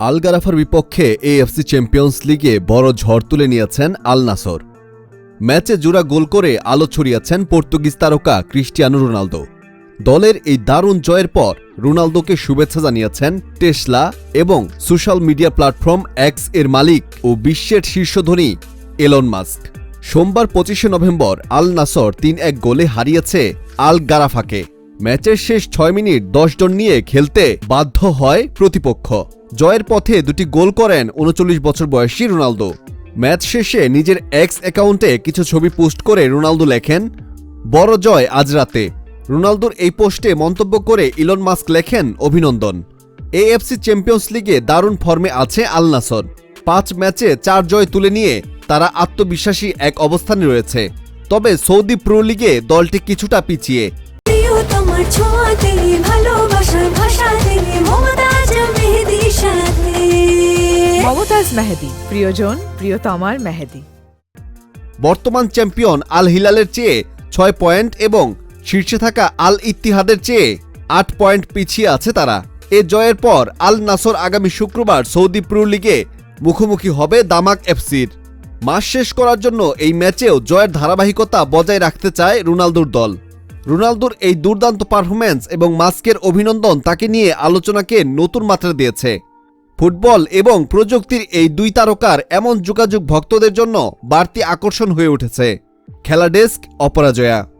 আলগারাফার বিপক্ষে AFC champions লিগে বড় ঝড় তুলে নিয়েছেন আল নাসর ম্যাচে জোড়া গোল করে আলো ছড়িয়েছেন পর্তুগিজ তারকা ক্রিস্টিয়ানো রোনালদো। দলের এই দারুণ জয়ের পর রোনালদোকে শুভেচ্ছা জানিয়েছেন টেসলা এবং সোশ্যাল মিডিয়া প্ল্যাটফর্ম এক্সের মালিক ও বিশ্বের শীর্ষধনী এলন মাস্ক। সোমবার পঁচিশে নভেম্বর আল নাসর তিন এক গোলে হারিয়েছে আল গারাফাকে ম্যাচের শেষ ছয় মিনিট দশ জন নিয়ে খেলতে বাধ্য হয় প্রতিপক্ষ। জয়ের পথে দুটি গোল করেন উনচল্লিশ বছর বয়সী রোনালদো। ম্যাচ শেষে নিজের এক্স অ্যাকাউন্টে কিছু ছবি পোস্ট করে রোনালদো লেখেন, বড় জয় আজ রাতে। রোনালদোর এই পোস্টে মন্তব্য করে ইলন মাস্ক লেখেন, অভিনন্দন। এএফসি চ্যাম্পিয়ন্স লিগে দারুণ ফর্মে আছে আল নাসর। পাঁচ ম্যাচে চার জয় তুলে নিয়ে তারা আত্মবিশ্বাসী এক অবস্থানে রয়েছে। তবে সৌদি প্রো লিগে দলটি কিছুটা পিছিয়ে। প্রিয় তোমার ছোঁয়াতে ভালোবাসার ভাষাতে মমতাজ মেহেদি সাথে। মমতাজ মেহেদি প্রিয়জন প্রিয়তমার মেহেদি। বর্তমান চ্যাম্পিয়ন আল হিলালের চেয়ে ছয় পয়েন্ট এবং শীর্ষে থাকা আল ইত্তিহাদের চেয়ে আট পয়েন্ট পিছিয়ে আছে তারা। এ জয়ের পর আল নাসর আগামী শুক্রবার সৌদি প্রো লিগে মুখোমুখি হবে দামাক এফসির। মাস শেষ করার জন্য এই ম্যাচেও জয়ের ধারাবাহিকতা বজায় রাখতে চায় রোনালদোর দল। রোনালদোর এই দুর্দান্ত পারফরম্যান্স এবং মাস্কের অভিনন্দন তাকে নিয়ে আলোচনাকে নতুন মাত্রা দিয়েছে। ফুটবল এবং প্রযুক্তির এই দুই তারকার এমন যোগাযোগ ভক্তদের জন্য বাড়তি আকর্ষণ হয়ে উঠেছে। খেলা ডেস্ক, অপরাজয়া।